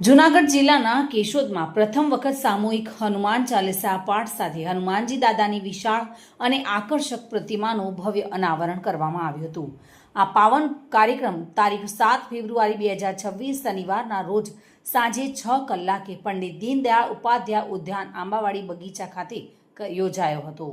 જૂનાગઢ જિલ્લાના કેશોદમાં પ્રથમ વખત સામૂહિક હનુમાન ચાલીસા પાઠ સાથે હનુમાનજી દાદાની વિશાળ અને આકર્ષક પ્રતિમાનું ભવ્ય અનાવરણ કરવામાં આવ્યું હતું. આ પાવન કાર્યક્રમ તારીખ સાત ફેબ્રુઆરી બે હજાર છવ્વીસ શનિવારના રોજ સાંજે છ કલાકે પંડિત દીનદયાળ ઉપાધ્યાય ઉદ્યાન આંબાવાડી બગીચા ખાતે યોજાયો હતો.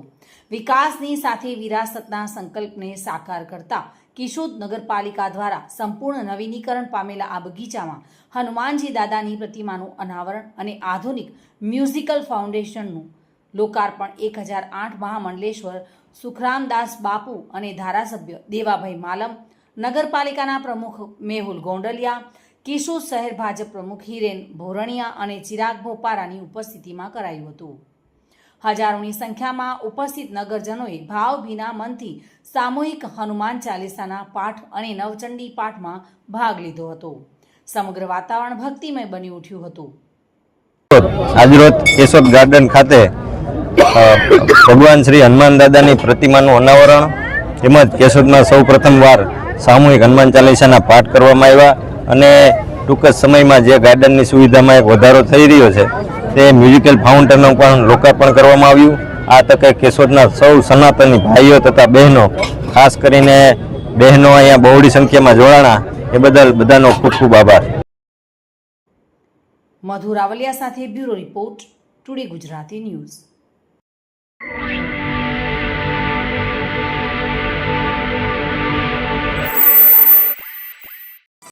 વિકાસની સાથે વિરાસતના સંકલ્પને સાકાર કરતા કિશોદ નગરપાલિકા દ્વારા સંપૂર્ણ નવીનીકરણ પામેલા આ બગીચામાં હનુમાનજી દાદાની પ્રતિમાનું અનાવરણ અને આધુનિક મ્યુઝિકલ ફાઉન્ડેશનનું લોકાર્પણ એક હજાર આઠ મહામંડલેશ્વર, સુખરામદાસ બાપુ અને ધારાસભ્ય દેવાભાઈ માલમ, નગરપાલિકાના પ્રમુખ મેહુલ ગોંડલિયા કિશોર શહેર ભાજપ પ્રમુખ હિરેન ભોરણિયા અને ચિરાગ ભોપારાની ઉપસ્થિતિમાં કરાયું હતું. હજારોની સંખ્યામાં ઉપસ્થિત નગરજનોએ ભાવભીના મનથી સામૂહિક હનુમાન ચાલીસાના પાઠ અને નવચંડી પાઠમાં ભાગ લીધો હતો. સમગ્ર વાતાવરણ ભક્તિમય બની ઉઠ્યું હતું. આજરોજ કેશોદ ગાર્ડન ખાતે ભગવાન શ્રી હનુમાન દાદાની પ્રતિમાનું અનાવરણ તેમજ કેશોદમાં સૌ પ્રથમવાર સામૂહિક હનુમાન ચાલીસાના પાઠ કરવામાં આવ્યા અને ટૂંક જ સમયમાં જે ગાર્ડનની સુવિધામાં એક વધારો થઈ રહ્યો છે તે મ્યુઝિકલ ફાઉન્ટેનનું પણ લોકાર્પણ કરવામાં આવ્યું. આ તકે કેશોદના સૌ સનાતની ભાઈઓ તથા બહેનો, ખાસ કરીને બહેનો અહીંયા બહોળી સંખ્યામાં જોડાણા, એ બદલ બધાનો ખૂબ ખૂબ આભાર. મધુ રાવલિયા સાથે bureau report, today Gujarati news.